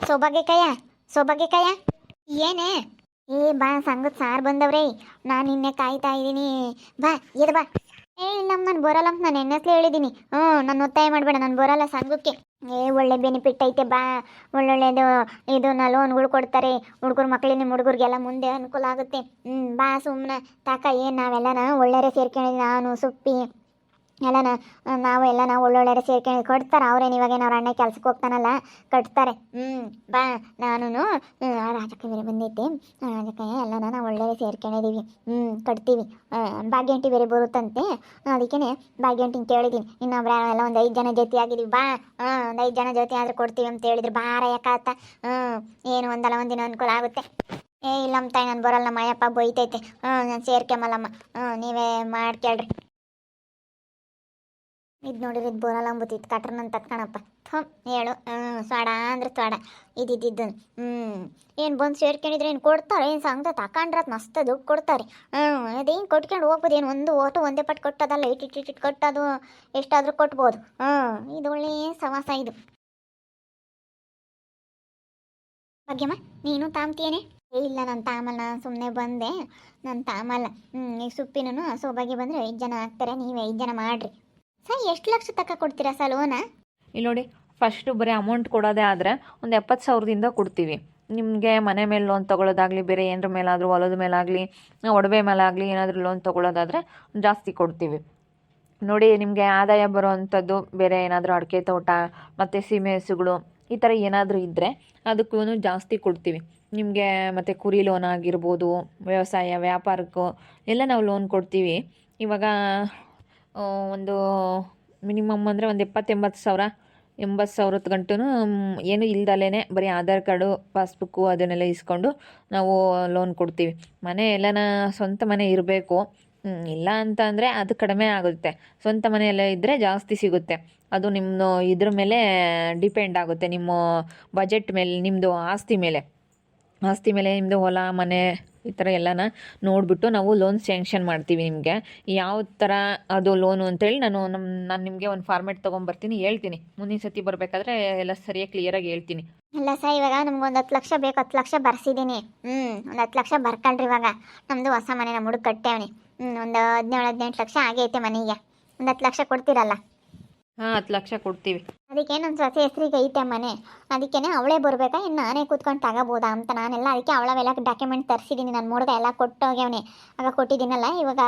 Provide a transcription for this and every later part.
ಸೌಭಾಗ್ಯಕಯ್ಯ ಸೌಭಾಗ್ಯಕಯ್ಯ ಏನೇ? ಏ, ಬಾ, ಸಂಗತ್ ಸಾರ್ ಬಂದವ್ರೆ. ನಾನು ನಿನ್ನೆ ಕಾಯ್ತಾ ಇದ್ದೀನಿ. ಬಾ, ಎದ್ ಬಾ. ಏ ಇಲ್ಲಮ್ಮ ನಾನು ಬರಲ್ಲ ನಾನು ಹೆಣ್ಣಸ್ಲೆ ಹೇಳಿದ್ದೀನಿ. ಹ್ಞೂ, ನಾನು ಒತ್ತಾಯ ಮಾಡಬೇಡ, ನಾನು ಬರಲ್ಲ ಸಂಘಕ್ಕೆ ಏ, ಒಳ್ಳೆ ಬೆನಿಫಿಟ್ ಐತೆ, ಬಾ. ಒಳ್ಳೊಳ್ಳೆದು ಇದನ್ನ ಲೋನ್ಗಳು ಕೊಡ್ತಾರೆ. ಹುಡುಗರ ಮಕ್ಕಳು ನಿಮ್ಮ ಹುಡುಗರಿಗೆಲ್ಲ ಮುಂದೆ ಅನುಕೂಲ ಆಗುತ್ತೆ. ಹ್ಞೂ ಬಾ ಸುಮ್ಮನೆ ತಾಕ, ಏನು ನಾವೆಲ್ಲನ ಒಳ್ಳೆಯ ಸೇರ್ಕೊಂಡಿದ್ವಿ ನಾನು, ಸುಪ್ಪಿ. ಎಲ್ಲನ ನಾವು ಎಲ್ಲನ ಒಳ್ಳೊಳ್ಳೆ ಸೇರ್ಕೊಂಡು ಕೊಡ್ತಾರೆ. ಅವ್ರೇನು ಇವಾಗೇನು ಅವ್ರ ಅಣ್ಣ ಕೆಲ್ಸಕ್ಕೆ ಹೋಗ್ತಾನಲ್ಲ ಕಟ್ತಾರೆ ಹ್ಞೂ ಬಾ ನಾನು ರಾಜಕ್ಕೆ ಬೇರೆ ಬಂದೈತಿ. ರಾಜಕ್ಕೆ, ಎಲ್ಲನ ನಾವು ಒಳ್ಳೆ ಸೇರ್ಕೊಂಡಿದ್ದೀವಿ ಹ್ಞೂ ಕಟ್ತೀವಿ ಭಾಗ್ಯಂಟಿ ಬೇರೆ ಬರುತ್ತಂತೆ. ಅದಕ್ಕೇ ಭಾಗ್ಯಂಟಿನ ಕೇಳಿದ್ದೀನಿ ಇನ್ನೊಬ್ರು ಎಲ್ಲ ಒಂದು ಐದು ಜನ ಜೊತೆ ಆಗಿದ್ದೀವಿ ಬಾ ಹಾಂ ಒಂದು ಐದು ಜನ ಜೊತೆ ಆದ್ರೆ ಕೊಡ್ತೀವಿ ಅಂತ ಹೇಳಿದ್ರು. ಭಾರ ಯಾಕಾತ ಹ್ಞೂ ಏನು ಒಂದಲ್ಲ, ಒಂದಿನ ಅನುಕೂಲ ಆಗುತ್ತೆ. ಏ, ಇಲ್ಲಮ್ಮ ತಾಯಿ, ನಾನು ಬರಲ್ಲ ನಮ್ಮ ಅಯ್ಯಪ್ಪ ಬೈತೈತೆ. ಹ್ಞೂ ನಾನು ಸೇರ್ಕೊಂಬಲ್ಲಮ್ಮ ಹ್ಞೂ ನೀವೇ ಮಾಡ್ಕೇಳ್ರಿ. ಇದು ನೋಡಿರಿ, ಇದು ಬರಲ್ಲ ಅಂಬುತ್ತಿತ್ತು ನನ್ನ ತತ್ಕಣಪ್ಪ ಥಮ್ ಹೇಳು. ಹ್ಞೂ ಅಂದ್ರೆ ಸ್ವಾಡ. ಇದ್ದಿದ್ದು ಹ್ಞೂ ಏನು ಬಂದು ಸೇರ್ಕೊಂಡಿದ್ರೆ ಏನು ಕೊಡ್ತಾರೆ? ಏನು ಸಂಗ ತಕೊಂಡ್ರೆ ಅದು ಮಸ್ತ್ ದುಡ್ಡು ಕೊಡ್ತಾರೆ. ಹ್ಞೂ ಅದೇನು ಕೊಟ್ಕೊಂಡು ಹೋಗ್ಬೋದು? ಏನು ಒಂದು ಓಟು ಒಂದೇ ಪಟ್ಟು ಕೊಟ್ಟದಲ್ಲ ಇಟ್ಟು ಇಟ್ಟು ಇಟ್ಟು ಕೊಟ್ಟದು ಎಷ್ಟಾದರೂ ಕೊಟ್ಬೋದು. ಹ್ಞೂ ಇದು ಒಳ್ಳೆ ಸವಾಸ ಇದು. ಭಾಗ್ಯಮ್ಮ, ನೀನು ತಾಮ್ತೀಯೇನೆ ಇಲ್ಲ ನನ್ನ ತಾಮಲ್ಲ. ಸುಮ್ಮನೆ ಬಂದೆ. ನನ್ನ ತಾಮಲ್ಲ. ಹ್ಞೂ ಈಗ ಸುಪ್ಪಿನೂ ಸೋಬಾಗಿ ಬಂದರೆ ಐದು ಜನ ಆಗ್ತಾರೆ. ನೀವೇ ಐದು ಜನ ಮಾಡಿರಿ. ಸರ್, ಎಷ್ಟು ಲಕ್ಷ ತಕ್ಕ ಕೊಡ್ತೀರಾ ಸರ್ ಲೋನ ಇಲ್ಲಿ ನೋಡಿ ಫಸ್ಟು ಬರೀ ಅಮೌಂಟ್ ಕೊಡೋದೇ ಆದರೆ ಒಂದು ಎಪ್ಪತ್ತು ಸಾವಿರದಿಂದ ಕೊಡ್ತೀವಿ. ನಿಮಗೆ ಮನೆ ಮೇಲೆ ಲೋನ್ ತೊಗೊಳೋದಾಗಲಿ, ಬೇರೆ ಏನರ ಮೇಲಾದರೂ ಹೊಲದ ಮೇಲಾಗಲಿ, ಒಡವೆ ಮೇಲಾಗಲಿ ಏನಾದರೂ ಲೋನ್ ತೊಗೊಳೋದಾದರೆ ಜಾಸ್ತಿ ಕೊಡ್ತೀವಿ. ನೋಡಿ, ನಿಮಗೆ ಆದಾಯ ಬರುವಂಥದ್ದು, ಬೇರೆ ಏನಾದರೂ ಅಡಿಕೆ ತೋಟ, ಮತ್ತು ಸೀಮೆ ಹಸುಗಳು, ಈ ಥರ ಏನಾದರೂ ಇದ್ದರೆ ಅದಕ್ಕೂ ಜಾಸ್ತಿ ಕೊಡ್ತೀವಿ. ನಿಮಗೆ ಮತ್ತು ಕುರಿ ಲೋನ್ ಆಗಿರ್ಬೋದು, ವ್ಯವಸಾಯ, ವ್ಯಾಪಾರಕ್ಕೂ ಎಲ್ಲ ನಾವು ಲೋನ್ ಕೊಡ್ತೀವಿ. ಇವಾಗ ಒಂದು ಮಿನಿಮಮ್ ಅಂದರೆ ಒಂದು ಎಪ್ಪತ್ತೆಂಬತ್ತು ಸಾವಿರ, ಎಂಬತ್ತು ಸಾವಿರದ ಗಂಟೂ ಏನು ಇಲ್ದಲೇ ಬರೀ ಆಧಾರ್ ಕಾರ್ಡು, ಪಾಸ್ಬುಕ್ಕು ಅದನ್ನೆಲ್ಲ ಇಸ್ಕೊಂಡು ನಾವು ಲೋನ್ ಕೊಡ್ತೀವಿ. ಮನೆ ಎಲ್ಲನ ಸ್ವಂತ ಮನೆ ಇರಬೇಕು. ಇಲ್ಲ ಅಂತ ಅಂದರೆ ಅದು ಕಡಿಮೆ ಆಗುತ್ತೆ. ಸ್ವಂತ ಮನೆಯೆಲ್ಲ ಇದ್ದರೆ ಜಾಸ್ತಿ ಸಿಗುತ್ತೆ. ಅದು ನಿಮ್ಮ ಇದ್ರ ಮೇಲೆ ಡಿಪೆಂಡ್ ಆಗುತ್ತೆ. ನಿಮ್ಮ ಬಜೆಟ್ ಮೇಲೆ ನಿಮ್ಮದು ಆಸ್ತಿ ಮೇಲೆ. ಆಸ್ತಿ ಮೇಲೆ ನಿಮ್ಮದು ಹೊಲ, ಮನೆ ಈ ಥರ ಎಲ್ಲನ ನೋಡಿಬಿಟ್ಟು ನಾವು ಲೋನ್ ಸ್ಯಾಂಕ್ಷನ್ ಮಾಡ್ತೀವಿ ನಿಮಗೆ. ಯಾವ ಥರ ಅದು ಲೋನು ಅಂತೇಳಿ ನಾನು ನಮ್ಮ ನಾನು ನಿಮಗೆ ಒಂದು ಫಾರ್ಮೆಟ್ ತೊಗೊಂಬರ್ತೀನಿ, ಹೇಳ್ತೀನಿ. ಮುಂದಿನ ಸತಿ ಬರಬೇಕಾದ್ರೆ ಎಲ್ಲ ಸರಿಯಾಗಿ ಕ್ಲಿಯರಾಗಿ ಹೇಳ್ತೀನಿ. ಇಲ್ಲ ಸರ್, ಇವಾಗ ನಮ್ಗೆ ಒಂದು ಹತ್ತು ಲಕ್ಷ ಬೇಕು, ಹತ್ತು ಲಕ್ಷ ಬರ್ಸಿದ್ದೀನಿ ಹ್ಞೂ ಒಂದು ಹತ್ತು ಲಕ್ಷ ಬರ್ಕೊಳ್ರಿ ಇವಾಗ. ನಮ್ಮದು ಹೊಸ ಮನೆ ನಮ್ಮ ಹುಡುಗ ಹ್ಞೂ ಒಂದು ಹದಿನೇಳು, ಹದಿನೆಂಟು ಲಕ್ಷ ಆಗೈತೆ ಮನೆಗೆ. ಒಂದು ಹತ್ತು ಲಕ್ಷ ಕೊಡ್ತೀರಲ್ಲ? ಹಾಂ ಹತ್ತು ಲಕ್ಷ ಕೊಡ್ತೀವಿ. ಅದಕ್ಕೆ ನನ್ನ ಸೊಸೆ ಹೆಸ್ರಿಗೆ ಐತೆ ಮನೆ. ಅದಕ್ಕೇನೆ ಅವಳೇ ಬರಬೇಕಾ? ಇನ್ನು ನಾನೇ ಕೂತ್ಕೊಂಡು ತಗೋಬೋದಾ ಅಂತ ನಾನೆಲ್ಲ ಅದಕ್ಕೆ ಅವಳವೆಲ್ಲ ಡಾಕ್ಯುಮೆಂಟ್ ತರಿಸಿದ್ದೀನಿ ನಾನು ಹುಡುಗ ಎಲ್ಲ ಕೊಟ್ಟೋಗ್ಯವನೇ. ಆಗ ಕೊಟ್ಟಿದ್ದೀನಲ್ಲ ಇವಾಗ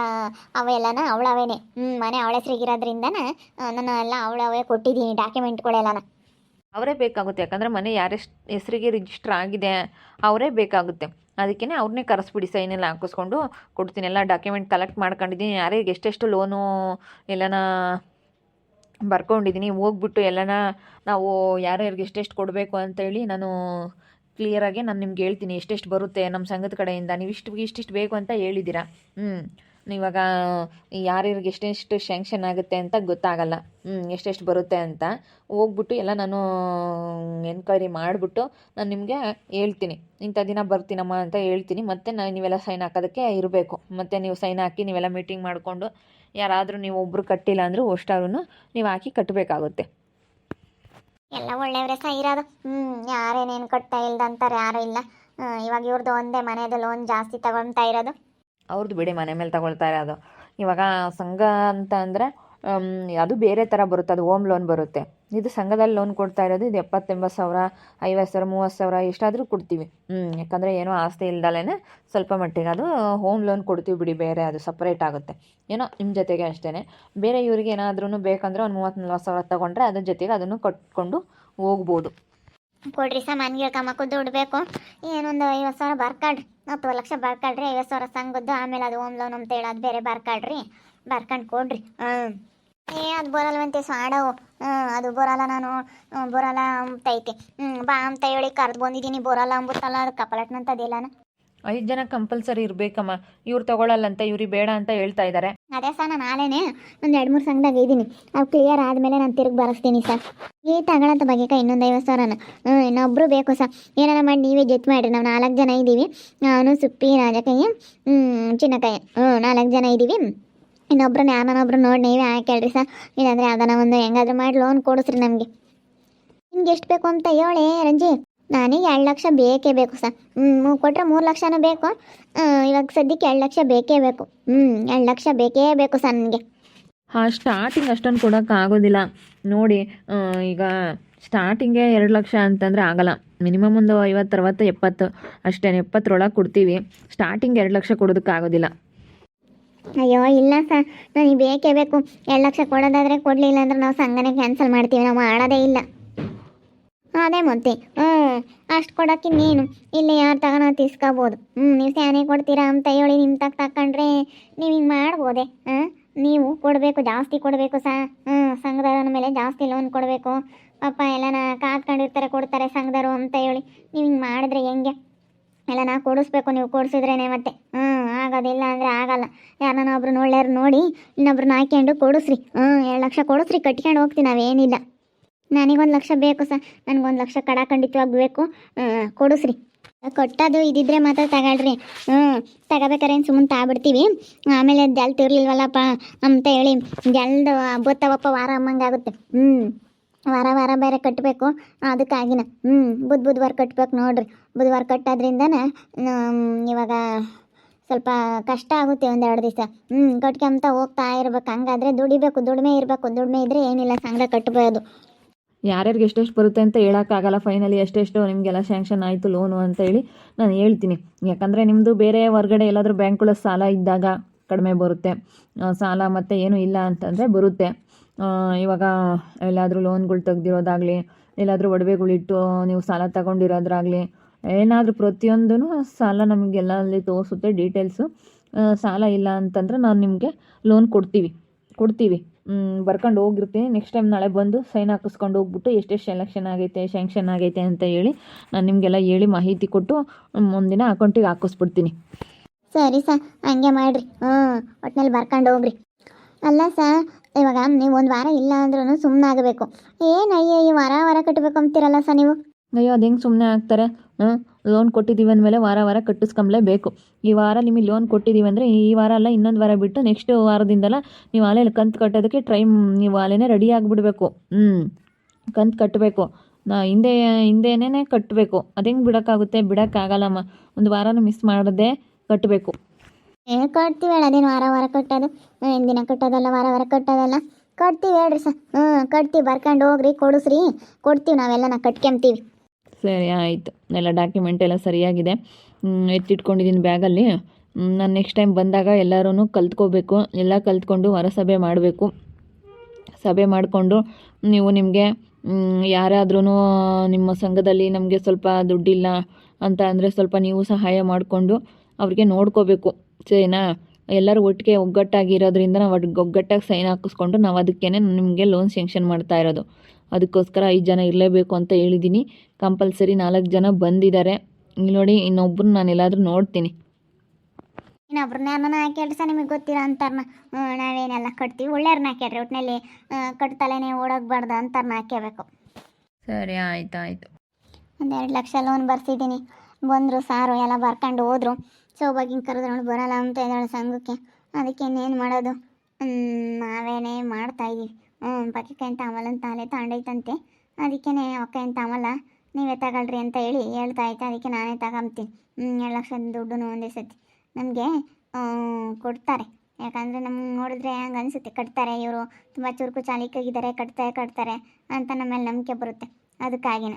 ಅವೆಲ್ಲನ ಅವಳವೇನೆ. ಹ್ಞೂ ಮನೆ ಅವಳ ಹೆಸ್ರಿಗಿರೋದ್ರಿಂದನ ನಾನು ಎಲ್ಲ ಅವಳವೇ ಕೊಟ್ಟಿದ್ದೀನಿ ಡಾಕ್ಯುಮೆಂಟ್ಗಳೆಲ್ಲನ ಅವರೇ ಬೇಕಾಗುತ್ತೆ. ಯಾಕಂದರೆ ಮನೆ ಯಾರ ಹೆಸರಿಗೆ ರಿಜಿಸ್ಟರ್ ಆಗಿದೆ ಅವರೇ ಬೇಕಾಗುತ್ತೆ. ಅದಕ್ಕೇ ಅವ್ರನ್ನೇ ಕರೆಸ್ಬಿಡಿ ಸೈನೆಲ್ಲ ಹಾಕಿಸ್ಕೊಂಡು ಕೊಡ್ತೀನಿ. ಎಲ್ಲ ಡಾಕ್ಯುಮೆಂಟ್ ಕಲೆಕ್ಟ್ ಮಾಡ್ಕೊಂಡಿದ್ದೀನಿ. ಯಾರಿಗೆ ಎಷ್ಟೆಷ್ಟು ಲೋನು ಎಲ್ಲನ ಬರ್ಕೊಂಡಿದ್ದೀನಿ ಹೋಗ್ಬಿಟ್ಟು ಎಲ್ಲನ ನಾವು ಯಾರ್ಯಾರಿಗೆ ಎಷ್ಟೆಷ್ಟು ಕೊಡಬೇಕು ಅಂತೇಳಿ ನಾನು ಕ್ಲಿಯರಾಗಿ ನಾನು ನಿಮ್ಗೆ ಹೇಳ್ತೀನಿ, ಎಷ್ಟೆಷ್ಟು ಬರುತ್ತೆ ನಮ್ಮ ಸಂಘದ ಕಡೆಯಿಂದ, ನೀವು ಇಷ್ಟು, ಇಷ್ಟಿಷ್ಟು ಬೇಕು ಅಂತ ಹೇಳಿದ್ದೀರಾ ಹ್ಞೂ ಇವಾಗ ಯಾರ್ಯಾರಿಗೆ ಎಷ್ಟೆಷ್ಟು ಶ್ಯಾಂಕ್ಷನ್ ಆಗುತ್ತೆ ಅಂತ ಗೊತ್ತಾಗಲ್ಲ. ಹ್ಞೂ ಎಷ್ಟೆಷ್ಟು ಬರುತ್ತೆ ಅಂತ ಹೋಗ್ಬಿಟ್ಟು ಎಲ್ಲ ನಾನು ಎನ್ಕ್ವೈರಿ ಮಾಡಿಬಿಟ್ಟು ನಾನು ನಿಮಗೆ ಹೇಳ್ತೀನಿ. ಇಂಥ ದಿನ ಬರ್ತೀನಮ್ಮ ಅಂತ ಹೇಳ್ತೀನಿ, ಮತ್ತು ನಾನು ನೀವೆಲ್ಲ ಸೈನ್ ಹಾಕೋದಕ್ಕೆ ಇರಬೇಕು. ಮತ್ತು ನೀವು ಸೈನ್ ಹಾಕಿ ನೀವೆಲ್ಲ ಮೀಟಿಂಗ್ ಮಾಡಿಕೊಂಡು ಯಾರಾದರೂ ನೀವು ಒಬ್ಬರು ಕಟ್ಟಿಲ್ಲ ಅಂದರೂ ಅಷ್ಟಾದ್ರೂ ನೀವು ಹಾಕಿ ಕಟ್ಟಬೇಕಾಗುತ್ತೆ ಎಲ್ಲ ಒಳ್ಳೆಯವರೇ ಸಹ ಇರೋದು. ಹ್ಞೂ ಯಾರೇನೇನು ಕಟ್ತಾ ಇಲ್ದಂತಾರೆ ಯಾರೂ ಇಲ್ಲ. ಇವಾಗ ಇವ್ರದ್ದು ಒಂದೇ ಮನೆಯದು ಲೋನ್ ಜಾಸ್ತಿ ತಗೊಳ್ತಾ ಇರೋದು. ಅವ್ರದ್ದು ಬಿಡಿ ಮನೆ ಮೇಲೆ ತಗೊಳ್ತಾ ಇರೋದು. ಇವಾಗ ಸಂಘ ಅಂತ ಅಂದರೆ ಅದು ಬೇರೆ ಥರ ಬರುತ್ತೆ ಅದು ಹೋಮ್ ಲೋನ್ ಬರುತ್ತೆ. ಇದು ಸಂಘದಲ್ಲಿ ಲೋನ್ ಕೊಡ್ತಾ ಇರೋದು ಇದು ಎಪ್ಪತ್ತೆಂಬತ್ತು ಸಾವಿರ, ಐವತ್ತು ಸಾವಿರ, ಮೂವತ್ತು ಸಾವಿರ ಎಷ್ಟಾದರೂ ಕೊಡ್ತೀವಿ. ಹ್ಞೂ ಯಾಕಂದರೆ ಏನೋ ಆಸ್ತಿ ಇಲ್ದಲೇ ಸ್ವಲ್ಪ ಮಟ್ಟಿಗೆ ಅದು ಹೋಮ್ ಲೋನ್ ಕೊಡ್ತೀವಿ ಬಿಡಿ, ಬೇರೆ ಅದು ಸಪ್ರೇಟ್ ಆಗುತ್ತೆ. ಏನೋ ನಿಮ್ಮ ಜೊತೆಗೆ ಅಷ್ಟೇ ಬೇರೆ ಇವ್ರಿಗೆ ಏನಾದ್ರೂ ಬೇಕಂದ್ರೆ ಒಂದು ಮೂವತ್ತು ನಲ್ವತ್ತು ಸಾವಿರ ತೊಗೊಂಡ್ರೆ ಅದ್ರ ಜೊತೆಗೆ ಅದನ್ನು ಕಟ್ಕೊಂಡು ಹೋಗ್ಬೋದು. ಕೊಡ್ರಿ ಸಾಮಾನು ಗಿಳ್ಕೊಂಬಕ್ಕು ದುಡ್ಡು ಬೇಕು. ಏನೊಂದು ಐವತ್ತು ಸಾವಿರ ಬರ್ಕಾಡ್ರಿ ಹತ್ತು ಲಕ್ಷ ಬರ್ಕಾಡ್ರಿ ಐವತ್ತು ಸಾವಿರ ಸಂಘದ್ದು, ಆಮೇಲೆ ಅದು ಹೋಮ್ ಲೋನ್ ಅಂತ ಹೇಳೋದು ಬೇರೆ ಬರ್ಕಾಡ್ರಿ ಬರ್ಕೊಂಡು ಕೊಡ್ರಿ. ಹ್ಞೂ ಏ ಅದು ಬರಲ್ವಂತೆ ಸಾಡವು. ಅದು ಬರಲ್ಲ ನಾನು. ಬರಲ್ಲ ಅಂತ ಐತೆ. ಹ್ಞೂ ಬಾ ಅಂತ ಹೇಳಿ ಕರೆದು ಬಂದಿದ್ದೀನಿ. ಬರಲ್ಲ ಅಂಬುತ್ತಲ್ಲ ಅದು ಕಪಲಟ್ನಂತದಿಲ್ಲನ. ಐದು ಜನ ಕಂಪಲ್ಸರಿ ಇರಬೇಕಮ್ಮ. ಇವ್ರು ತಗೊಳ್ಳಲ್ಲಂತ ಇವ್ರಿಗೆ ಬೇಡ ಅಂತ ಹೇಳ್ತಾ ಇದ್ದಾರೆ ಅದೇ ಸರ್ ನಾನು ನಾಳೆನೆ ಒಂದು ಎರಡು ಮೂರು ಸಂಘದಾಗ ಇದ್ದೀನಿ. ಅವು ಕ್ಲಿಯರ್ ಆದಮೇಲೆ ನಾನು ತಿರುಗಿ ಬರೆಸ್ತೀನಿ ಸರ್. ಈ ತಗೊಳ್ಳೋಂಥ ಬಗ್ಗೆ ಇನ್ನೊಂದು ಐವತ್ತು ಸಾವಿರನ ಹ್ಞೂ ಇನ್ನೊಬ್ಬರು ಬೇಕು ಸರ್. ಏನಾರ ಮಾಡಿ ನೀವೇ ಜೊತೆ ಮಾಡಿರಿ. ನಾವು ನಾಲ್ಕು ಜನ ಇದ್ದೀವಿ ನಾನು ಸುಪ್ಪಿ ರಾಜಕಯ್ಯ ಹ್ಞೂ ಚಿನ್ನಕಯ್ಯ. ಹ್ಞೂ ನಾಲ್ಕು ಜನ ಇದ್ದೀವಿ ಇನ್ನೊಬ್ರನ್ನ ಯಾರನ್ನೊಬ್ರು ನೋಡಿ ನೀವೇ ಹಾಕೇಳ್ರಿ ಸರ್. ಇಲ್ಲಾಂದರೆ ಯಾವ್ದಾನ ಒಂದು ಹೆಂಗಾದ್ರೂ ಮಾಡಿ ಲೋನ್ ಕೊಡಿಸ್ರಿ ನಮಗೆ. ನಿಮ್ಗೆ ಎಷ್ಟು ಬೇಕು ಅಂತ ಹೇಳಿ ರಂಜಿ. ನನಗೆ ಎರಡು ಲಕ್ಷ ಬೇಕೇ ಬೇಕು ಸರ್. ಹ್ಞೂ ಕೊಟ್ಟರೆ ಮೂರು ಲಕ್ಷನೂ ಬೇಕು. ಇವಾಗ ಸದ್ಯಕ್ಕೆ ಎರಡು ಲಕ್ಷ ಬೇಕೇ ಬೇಕು. ಹ್ಞೂ ಎರಡು ಲಕ್ಷ ಬೇಕೇ ಬೇಕು ಸರ್ ನನಗೆ. ಹಾಂ ಸ್ಟಾರ್ಟಿಂಗ್ ಅಷ್ಟೊಂದು ಕೊಡೋಕ್ಕಾಗೋದಿಲ್ಲ ನೋಡಿ ಈಗ ಸ್ಟಾರ್ಟಿಂಗೇ ಎರಡು ಲಕ್ಷ ಅಂತಂದರೆ ಆಗಲ್ಲ. ಮಿನಿಮಮ್ ಒಂದು ಐವತ್ತು, ಅರವತ್ತು, ಎಪ್ಪತ್ತು ಅಷ್ಟೇ ಎಪ್ಪತ್ತರೊಳಗೆ ಕೊಡ್ತೀವಿ. ಸ್ಟಾರ್ಟಿಂಗ್ ಎರಡು ಲಕ್ಷ ಕೊಡೋದಕ್ಕಾಗೋದಿಲ್ಲ ಅಯ್ಯೋ, ಇಲ್ಲ ಸರ್. ನನಗೆ ಬೇಕೇ ಬೇಕು. ಎರಡು ಲಕ್ಷ ಕೊಡೋದಾದ್ರೆ ಕೊಡಲಿಲ್ಲ ಅಂದ್ರೆ ನಾವು ಸಂಘನೇ ಕ್ಯಾನ್ಸಲ್ ಮಾಡ್ತೀವಿ. ನಾವು ಮಾಡೋದೇ ಇಲ್ಲ. ಅದೇ ಮತ್ತೆ. ಹ್ಞೂ ಅಷ್ಟು ಕೊಡೋಕ್ಕೆ ನೀನು ಇಲ್ಲಿ ಯಾರು ತಗೋಣ ತಿಸ್ಕೋಬೋದು. ಹ್ಞೂ ನೀವು ಸ್ಯಾನೆ ಕೊಡ್ತೀರಾ ಅಂತ ಹೇಳಿ ನಿಮ್ಮ ತಕ್ಕ ತಗೊಂಡ್ರೆ ನೀವು ಹಿಂಗೆ ಮಾಡ್ಬೋದೆ? ಹಾಂ? ನೀವು ಕೊಡಬೇಕು, ಜಾಸ್ತಿ ಕೊಡಬೇಕು ಸಾ? ಹ್ಞೂ ಸಂಘದವ್ರ ಮೇಲೆ ಜಾಸ್ತಿ ಲೋನ್ ಕೊಡಬೇಕು. ಪಾಪ ಎಲ್ಲನ ಕಾದ್ಕೊಂಡಿರ್ತಾರೆ, ಕೊಡ್ತಾರೆ ಸಂಘದವರು ಅಂತ ಹೇಳಿ. ನೀವು ಹಿಂಗೆ ಮಾಡಿದ್ರೆ ಹೆಂಗೆ? ಎಲ್ಲ ನಾ ಕೊಡಿಸ್ಬೇಕು, ನೀವು ಕೊಡಿಸಿದ್ರೇನೆ ಮತ್ತೆ. ಹ್ಞೂ ಆಗೋದಿಲ್ಲ ಅಂದರೆ ಆಗಲ್ಲ. ಯಾರನ್ನ ಒಬ್ರು ಒಳ್ಳೆಯವ್ರು ನೋಡಿ ಇನ್ನೊಬ್ರನ್ನ ಹಾಕ್ಯಂಡು ಕೊಡಿಸ್ರಿ. ಹ್ಞೂ ಎರಡು ಲಕ್ಷ ಕೊಡಿಸ್ರಿ, ಕಟ್ಕೊಂಡು ಹೋಗ್ತೀವಿ ನಾವೇನಿಲ್ಲ. ನನಗೊಂದು ಲಕ್ಷ ಬೇಕು ಸರ್. ನನಗೊಂದು ಲಕ್ಷ ಕಡ ಖಂಡಿತವಾಗಿ ಬೇಕು ಕೊಡಿಸ್ರಿ. ಕೊಟ್ಟದು ಇದಿದ್ರೆ ಮಾತ್ರ ತಗೊಳ್ರಿ. ಹ್ಞೂ ತಗೋಬೇಕಾರೆ ಏನು ಸುಮ್ಮನೆ ತಾಬಿಡ್ತೀವಿ ಆಮೇಲೆ ಜಲ್ ತಿರ್ಲಿಲ್ವಲ್ಲಪ್ಪ ಅಂತ ಹೇಳಿ ಜಲ್ದು ಬುತ್ತವಪ್ಪ ವಾರ ಅಮ್ಮಂಗಾಗುತ್ತೆ ಹ್ಞೂ ವಾರ ವಾರ ಬೇರೆ ಕಟ್ಟಬೇಕು ಅದಕ್ಕಾಗಿನ. ಹ್ಞೂ ಬುಧ ಬುಧವಾರ ಕಟ್ಬೇಕು ನೋಡ್ರಿ. ಬುಧವಾರ ಕಟ್ಟೋದ್ರಿಂದನೇ ಇವಾಗ ಸ್ವಲ್ಪ ಕಷ್ಟ ಆಗುತ್ತೆ ಒಂದೆರಡು ದಿವಸ. ಹ್ಞೂ ಕಟ್ಕೊಂತ ಹೋಗ್ತಾ ಇರ್ಬೇಕು. ಹಂಗಾದ್ರೆ ದುಡಿಬೇಕು, ದುಡಿಮೆ ಇರಬೇಕು. ದುಡಿಮೆ ಇದ್ರೆ ಏನಿಲ್ಲ, ಸಂಘ ಕಟ್ಬೋದು. ಯಾರ್ಯಾರಿಗೆ ಎಷ್ಟೆಷ್ಟು ಬರುತ್ತೆ ಅಂತ ಹೇಳೋಕ್ಕಾಗಲ್ಲ. ಫೈನಲಿ ಎಷ್ಟೆಷ್ಟು ನಿಮಗೆಲ್ಲ ಸ್ಯಾಂಕ್ಷನ್ ಆಯಿತು ಲೋನು ಅಂತ ಹೇಳಿ ನಾನು ಹೇಳ್ತೀನಿ. ಯಾಕಂದರೆ ನಿಮ್ಮದು ಬೇರೆ ಹೊರ್ಗಡೆ ಎಲ್ಲಾದರೂ ಬ್ಯಾಂಕ್ಗಳ ಸಾಲ ಇದ್ದಾಗ ಕಡಿಮೆ ಬರುತ್ತೆ. ಸಾಲ ಮತ್ತು ಏನೂ ಇಲ್ಲ ಅಂತಂದರೆ ಬರುತ್ತೆ. ಇವಾಗ ಎಲ್ಲಾದರೂ ಲೋನ್ಗಳು ತೆಗ್ದಿರೋದಾಗಲಿ, ಎಲ್ಲಾದರೂ ಒಡವೆಗಳಿಟ್ಟು ನೀವು ಸಾಲ ತಗೊಂಡಿರೋದ್ರಾಗಲಿ ಏನಾದರೂ ಪ್ರತಿಯೊಂದೂ ಸಾಲ ನಮಗೆಲ್ಲ ಅಲ್ಲಿ ತೋರಿಸುತ್ತೆ ಡೀಟೇಲ್ಸು ಸಾಲ ಇಲ್ಲ ಅಂತಂದ್ರೆ ನಾನು ನಿಮಗೆ ಲೋನ್ ಕೊಡ್ತೀವಿ ಕೊಡ್ತೀವಿ. ಬರ್ಕೊಂಡು ಹೋಗಿರ್ತೀನಿ. ನೆಕ್ಸ್ಟ್ ಟೈಮ್ ನಾಳೆ ಬಂದು ಸೈನ್ ಹಾಕಿಸ್ಕೊಂಡು ಹೋಗ್ಬಿಟ್ಟು ಎಷ್ಟೆಷ್ಟು ಸೆಲೆಕ್ಷನ್ ಆಗೈತೆ ಶ್ಯಾಂಕ್ಷನ್ ಆಗೈತೆ ಅಂತ ಹೇಳಿ ನಾನು ನಿಮಗೆಲ್ಲ ಹೇಳಿ ಮಾಹಿತಿ ಕೊಟ್ಟು ಮುಂದಿನ ಅಕೌಂಟಿಗೆ ಹಾಕಿಸ್ಬಿಡ್ತೀನಿ. ಸರಿ ಸರ್ ಹಂಗೆ ಮಾಡಿರಿ. ಹ್ಞೂ ಒಟ್ಟಿನಲ್ಲಿ ಬರ್ಕೊಂಡು ಹೋಗ್ರಿ. ಅಲ್ಲ ಸರ್ ಇವಾಗ ನೀವು ಒಂದು ವಾರ ಇಲ್ಲ ಅಂದ್ರೂ ಸುಮ್ಮನೆ ಆಗಬೇಕು ಏನು ಅಯ್ಯೋ, ಈ ವಾರ ವಾರ ಕಟ್ಟಬೇಕು ಅಂತೀರಲ್ಲ ಸರ್ ನೀವು? ಅಯ್ಯೋ, ಅದು ಹೆಂಗೆ ಸುಮ್ಮನೆ ಆಗ್ತಾರೆ ಹ್ಞೂ ಲೋನ್ ಕೊಟ್ಟಿದ್ದೀವಿ ಅಂದಮೇಲೆ ವಾರ ವಾರ ಕಟ್ಟಿಸ್ಕೊಂಬ್ಲೇಬೇಕು ಈ ವಾರ ನಿಮಗೆ ಲೋನ್ ಕೊಟ್ಟಿದ್ದೀವಿ ಅಂದರೆ ಈ ವಾರ ಅಲ್ಲ, ಇನ್ನೊಂದು ವಾರ ಬಿಟ್ಟು ನೆಕ್ಸ್ಟ್ ವಾರದಿಂದಲ್ಲ ನೀವು ಆಲೇ ಕಂತು ಕಟ್ಟೋದಕ್ಕೆ ಟ್ರೈ ನೀವು ಆಲೆನೇ ರೆಡಿ ಆಗಿಬಿಡ್ಬೇಕು. ಹ್ಞೂ ಕಂತು ಕಟ್ಟಬೇಕು ನಾ ಹಿಂದೆ ಹಿಂದೆನೇ ಕಟ್ಟಬೇಕು ಅದು ಹೆಂಗೆ ಬಿಡೋಕ್ಕಾಗುತ್ತೆ? ಬಿಡೋಕ್ಕಾಗಲ್ಲಮ್ಮ. ಒಂದು ವಾರನೂ ಮಿಸ್ ಮಾಡದೆ ಕಟ್ಟಬೇಕು ಏ, ಕಟ್ತೀವಿ ಹೇಳ ಅದೇನು ವಾರ ವಾರ ಕಟ್ಟೋದು? ದಿನ ಕಟ್ಟೋದಲ್ಲ, ವಾರ ವಾರ ಕಟ್ಟೋದಲ್ಲ? ಕಟ್ತೀವಿ ಹೇಳ್ರಿ ಸರ್. ಹ್ಞೂ ಕಟ್ತೀವಿ. ಬರ್ಕೊಂಡು ಹೋಗ್ರಿ, ಕೊಡಿಸ್ರಿ. ಕೊಡ್ತೀವಿ ನಾವೆಲ್ಲ ನಾ ಕಟ್ಕೊಂತೀವಿ ಸರಿ, ಆಯಿತು. ಎಲ್ಲ ಡಾಕ್ಯುಮೆಂಟ್ ಎಲ್ಲ ಸರಿಯಾಗಿದೆ. ಎತ್ತಿಟ್ಕೊಂಡಿದ್ದೀನಿ ಬ್ಯಾಗಲ್ಲಿ. ನಾನು ನೆಕ್ಸ್ಟ್ ಟೈಮ್ ಬಂದಾಗ ಎಲ್ಲರೂ ಕಲ್ತ್ಕೋಬೇಕು. ಎಲ್ಲ ಕಲ್ತ್ಕೊಂಡು ಹೊರಸಭೆ ಮಾಡಬೇಕು. ಸಭೆ ಮಾಡಿಕೊಂಡು ನೀವು ನಿಮಗೆ ಯಾರಾದ್ರೂ ನಿಮ್ಮ ಸಂಘದಲ್ಲಿ ನಮಗೆ ಸ್ವಲ್ಪ ದುಡ್ಡಿಲ್ಲ ಅಂತ ಅಂದರೆ ಸ್ವಲ್ಪ ನೀವು ಸಹಾಯ ಮಾಡಿಕೊಂಡು ಅವ್ರಿಗೆ ನೋಡ್ಕೋಬೇಕು. ಸರಿನಾ? ಎಲ್ಲರೂ ಒಟ್ಟಿಗೆ ಒಗ್ಗಟ್ಟಾಗಿರೋದ್ರಿಂದ ನಾವು ಒಟ್ಟು ಒಗ್ಗಟ್ಟಾಗಿ ಸೈನ್ ಹಾಕಿಸ್ಕೊಂಡು ನಾವು ಅದಕ್ಕೇ ನಿಮಗೆ ಲೋನ್ ಸ್ಯಾಂಕ್ಷನ್ ಮಾಡ್ತಾ ಇರೋದು. ಅದಕ್ಕೋಸ್ಕರ ಐದು ಜನ ಇರಲೇಬೇಕು ಅಂತ ಹೇಳಿದ್ದೀನಿ. ಕಂಪಲ್ಸರಿ ನಾಲ್ಕು ಜನ ಬಂದಿದ್ದಾರೆ. ಇಲ್ಲಿ ನೋಡಿ ಇನ್ನೊಬ್ರನ್ನ ನಾನು ಎಲ್ಲಾದರೂ ನೋಡ್ತೀನಿ. ಇನ್ನೊಬ್ರನ್ನ ಯಾರನ್ನ ಕೆಲಸ ಸರ್ ನಿಮಗೆ ಗೊತ್ತಿರ ಅಂತಾರನ್ನ ಹ್ಞೂ ನಾವೇನೆಲ್ಲ ಕಟ್ತೀವಿ. ಒಳ್ಳೆಯವ್ರನ್ನ ಹಾಕ್ಯಾಡ್ರಿ ಒಟ್ಟಿನಲ್ಲಿ ಕಟ್ತಲೇನೆ ಓಡೋಗ್ಬಾರ್ದು ಅಂತಾರನ್ನ ಹಾಕ್ಯಬೇಕು. ಸರಿ ಆಯ್ತು ಆಯಿತು. ಒಂದು ಎರಡು ಲಕ್ಷ ಲೋನ್ ಬರ್ಸಿದ್ದೀನಿ. ಬಂದರು ಸಾರು ಎಲ್ಲ ಬರ್ಕೊಂಡು ಹೋದ್ರು. ಸೌಭಾಗ್ಯನ ಕರೆದ್ಕೊಂಡು ಬರಲ್ಲ ಅಂತ ಇದ್ದಾಳೆ ಸಂಘಕ್ಕೆ. ಅದಕ್ಕೆ ಇನ್ನೇನು ಮಾಡೋದು? ನಾವೇನೇ ಮಾಡ್ತಾ ಬಕೆಟ್ ಅಂತ ತಾಲೆ ತಾಂಡೈತಂತೆ. ಅದಕ್ಕೆ ಅಂತ ತಾಮಲ್ಲ ನೀವೇ ತಗೊಳ್ರಿ ಅಂತ ಹೇಳಿ ಹೇಳ್ತಾ ಐತೆ ಅದಕ್ಕೆ ನಾನೇ ತಗೊಂತೀನಿ ಎರಡು ಲಕ್ಷ ದುಡ್ಡು ಒಂದೇ ಸತಿ. ನಮಗೆ ಕೊಡ್ತಾರೆ. ಯಾಕಂದರೆ ನಮ್ಗೆ ನೋಡಿದ್ರೆ ಹಂಗೆ ಅನಿಸುತ್ತೆ, ಕಟ್ತಾರೆ ಇವರು. ತುಂಬ ಚುರುಕು ಚಾಲಿಕಾಗಿದ್ದಾರೆ ಕಟ್ತಾರೆ ಕಟ್ತಾರೆ ಅಂತ ನಮ್ಮ ಮೇಲೆ ನಂಬಿಕೆ ಬರುತ್ತೆ. ಅದಕ್ಕಾಗಿನ.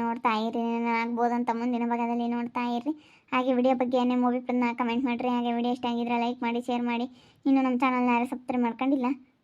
ನೋಡ್ತಾ ಇರಿ ಆಗ್ಬೋದು ಅಂತ ಮುಂದಿನ ಭಾಗದಲ್ಲಿ ನೋಡ್ತಾ ಇರ್ರಿ ಹಾಗೆ ವಿಡಿಯೋ ಬಗ್ಗೆ ಮೂವಿ ಪ್ಲನ್ನ ಕಮೆಂಟ್ ಮಾಡಿರಿ. ಹಾಗೆ ವಿಡಿಯೋ ಇಷ್ಟ ಆಗಿದ್ರೆ ಲೈಕ್ ಮಾಡಿ ಶೇರ್ ಮಾಡಿ. ಇನ್ನೂ ನಮ್ಮ ಚಾನಲ್ನ ಯಾರು ಸಬ್ಸ್ಕ್ರೈಬ್ ಮಾಡ್ಕೊಂಡಿಲ್ಲ